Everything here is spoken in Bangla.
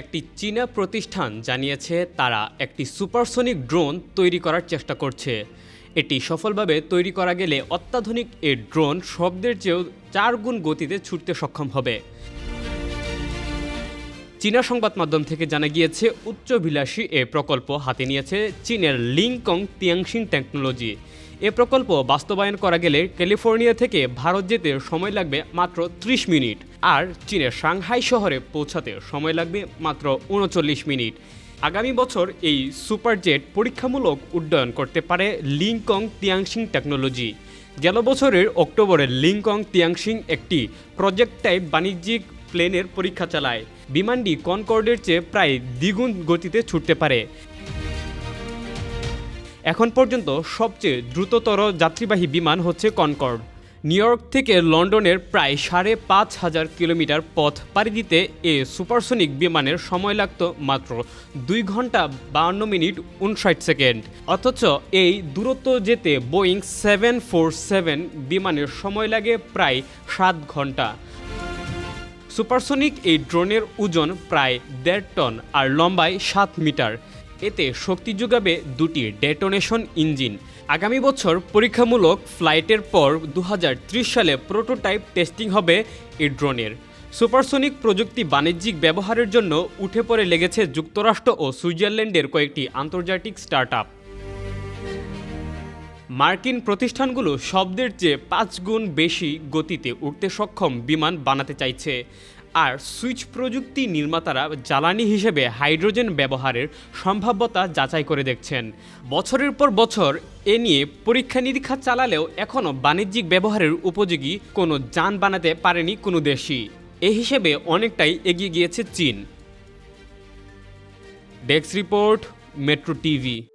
একটি চীনা প্রতিষ্ঠান জানিয়েছে তারা একটি সুপারসনিক ড্রোন তৈরি করার চেষ্টা করছে। এটি সফলভাবে তৈরি করা গেলে অত্যাধুনিক এ ড্রোন শব্দের চেয়েও চার গুণ গতিতে ছুটতে সক্ষম হবে। চীনা সংবাদ মাধ্যম থেকে জানা গিয়েছে উচ্চবিলাসী এ প্রকল্প হাতে নিয়েছে চীনের লিংকং তিয়াংশিং টেকনোলজি। এ প্রকল্প বাস্তবায়ন করা গেলে ক্যালিফোর্নিয়া থেকে ভারত যেতে সময় লাগবে মাত্র ত্রিশ মিনিট আর চীনের সাংহাই শহরে পৌঁছাতে সময় লাগবে মাত্র উনচল্লিশ মিনিট। আগামী বছর এই সুপারজেট পরীক্ষামূলক উড্ডয়ন করতে পারে লিংকং তিয়াংশিং টেকনোলজি। গেল বছরের অক্টোবরে লিংকং তিয়াংশিং একটি প্রজেক্ট টাইপ বাণিজ্যিক প্লেনের পরীক্ষা চালায়। বিমানটি কনকর্ডের চেয়ে প্রায় দ্বিগুণ গতিতে ছুটতে পারে। এখন পর্যন্ত সবচেয়ে দ্রুততর যাত্রীবাহী বিমান হচ্ছে কনকর্ড। নিউ ইয়র্ক থেকে লন্ডনের প্রায় সাড়ে পাঁচ হাজার কিলোমিটার পথ পাড়ি দিতে এ সুপারসনিক বিমানের সময় লাগত মাত্র দুই ঘণ্টা বাউন্ন মিনিট উনষাট সেকেন্ড। অথচ এই দূরত্ব যেতে বোয়িং সেভেন ফোর সেভেন বিমানের সময় লাগে প্রায় সাত ঘণ্টা। সুপারসনিক এই ড্রোনের ওজন প্রায় দেড় টন আর লম্বায় সাত মিটার। এতে শক্তি যোগাবে দুটি ডেটোনেশন ইঞ্জিন। আগামী বছর পরীক্ষামূলক ফ্লাইটের পর দু হাজার ত্রিশ সালে প্রোটোটাইপ টেস্টিং হবে এই ড্রোনের। সুপারসনিক প্রযুক্তি বাণিজ্যিক ব্যবহারের জন্য উঠে পড়ে লেগেছে যুক্তরাষ্ট্র ও সুইজারল্যান্ডের কয়েকটি আন্তর্জাতিক স্টার্টআপ। মার্কিন প্রতিষ্ঠানগুলো শব্দের চেয়ে পাঁচ গুণ বেশি গতিতে উঠতে সক্ষম বিমান বানাতে চাইছে। আর সুইচ প্রযুক্তি নির্মাতারা জ্বালানি হিসেবে হাইড্রোজেন ব্যবহারের সম্ভাব্যতা যাচাই করে দেখছেন। বছরের পর বছর এ নিয়ে পরীক্ষা নিরীক্ষা চালালেও এখনও বাণিজ্যিক ব্যবহারের উপযোগী কোনো যান বানাতে পারেনি কোনো দেশই। এ হিসেবে অনেকটাই এগিয়ে গিয়েছে চীন। Desk report, metro TV.